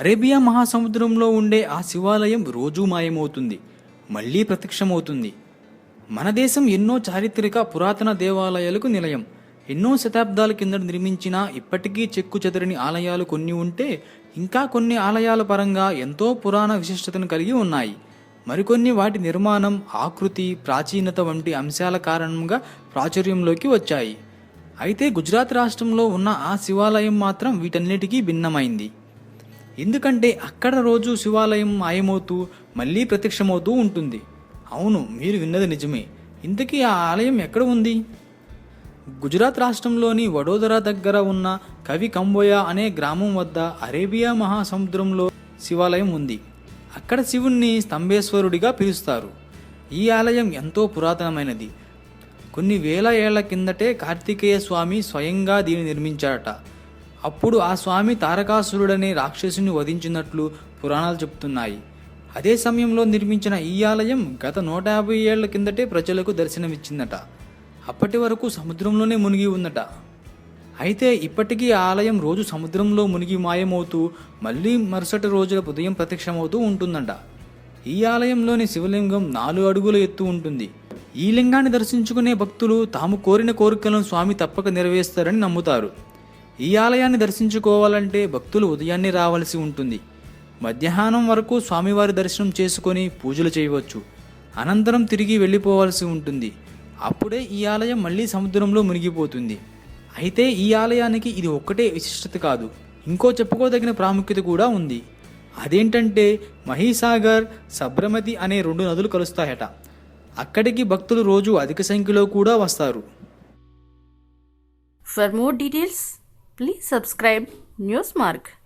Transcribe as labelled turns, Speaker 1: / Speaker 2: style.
Speaker 1: Arabia మహాసముద్రంలో ఉండే ఆ శివాలయం రోజూ మాయమవుతుంది మళ్ళీ ప్రత్యక్షమవుతుంది. మన దేశం ఎన్నో చారిత్రక పురాతన దేవాలయాలకు నిలయం. ఎన్నో శతాబ్దాల కింద నిర్మించిన ఇప్పటికీ చెక్కు చెదరని ఆలయాలు కొన్ని ఉంటే ఇంకా కొన్ని ఆలయాల పరంగా ఎంతో పురాణ విశిష్టతను కలిగి ఉన్నాయి. మరికొన్ని వాటి నిర్మాణం ఆకృతి ప్రాచీనత వంటి అంశాల కారణంగా ప్రాచుర్యంలోకి వచ్చాయి. అయితే గుజరాత్ రాష్ట్రంలో ఉన్న ఆ శివాలయం మాత్రం వీటన్నిటికీ భిన్నమైంది. ఎందుకంటే అక్కడ రోజు శివాలయం మాయమవుతూ మళ్ళీ ప్రత్యక్షమవుతూ ఉంటుంది. అవును మీరు విన్నది నిజమే. ఇంతకీ ఆ ఆలయం ఎక్కడ ఉంది? గుజరాత్ రాష్ట్రంలోని వడోదర దగ్గర ఉన్న కవి కంబోయ అనే గ్రామం వద్ద అరేబియా మహాసముద్రంలో శివాలయం ఉంది. అక్కడ శివుణ్ణి స్తంభేశ్వరుడిగా పిలుస్తారు. ఈ ఆలయం ఎంతో పురాతనమైనది. కొన్ని వేల ఏళ్ళ కిందటే కార్తికేయ స్వామి స్వయంగా దీన్ని నిర్మించాడట అప్పుడు ఆ స్వామి తారకాసురుడనే రాక్షసుని వధించినట్లు పురాణాలు చెప్తున్నాయి. అదే సమయంలో నిర్మించిన ఈ ఆలయం గత నూట యాభై ఏళ్ళ కిందటే ప్రజలకు దర్శనమిచ్చిందట. అప్పటి వరకు సముద్రంలోనే మునిగి ఉందట. అయితే ఇప్పటికీ ఆ ఆలయం రోజు సముద్రంలో మునిగి మాయమవుతూ మళ్ళీ మరుసటి రోజుల ఉదయం ప్రత్యక్షమవుతూ ఉంటుందంట. ఈ ఆలయంలోని శివలింగం నాలుగు అడుగుల ఎత్తు ఉంటుంది. ఈ లింగాన్ని దర్శించుకునే భక్తులు తాము కోరిన కోరికలను స్వామి తప్పక నెరవేరుస్తారని నమ్ముతారు. ఈ ఆలయాన్ని దర్శించుకోవాలంటే భక్తులు ఉదయాన్నే రావాల్సి ఉంటుంది. మధ్యాహ్నం వరకు స్వామివారి దర్శనం చేసుకొని పూజలు చేయవచ్చు. అనంతరం తిరిగి వెళ్ళిపోవాల్సి ఉంటుంది. అప్పుడే ఈ ఆలయం మళ్ళీ సముద్రంలో మునిగిపోతుంది. అయితే ఈ ఆలయానికి ఇది ఒక్కటే విశిష్టత కాదు. ఇంకో చెప్పుకోదగిన ప్రాముఖ్యత కూడా ఉంది. అదేంటంటే మహీసాగర్ సబ్రమతి అనే రెండు నదులు కలుస్తాయట. అక్కడికి భక్తులు రోజు అధిక సంఖ్యలో కూడా వస్తారు.
Speaker 2: For more details please subscribe Newsmark.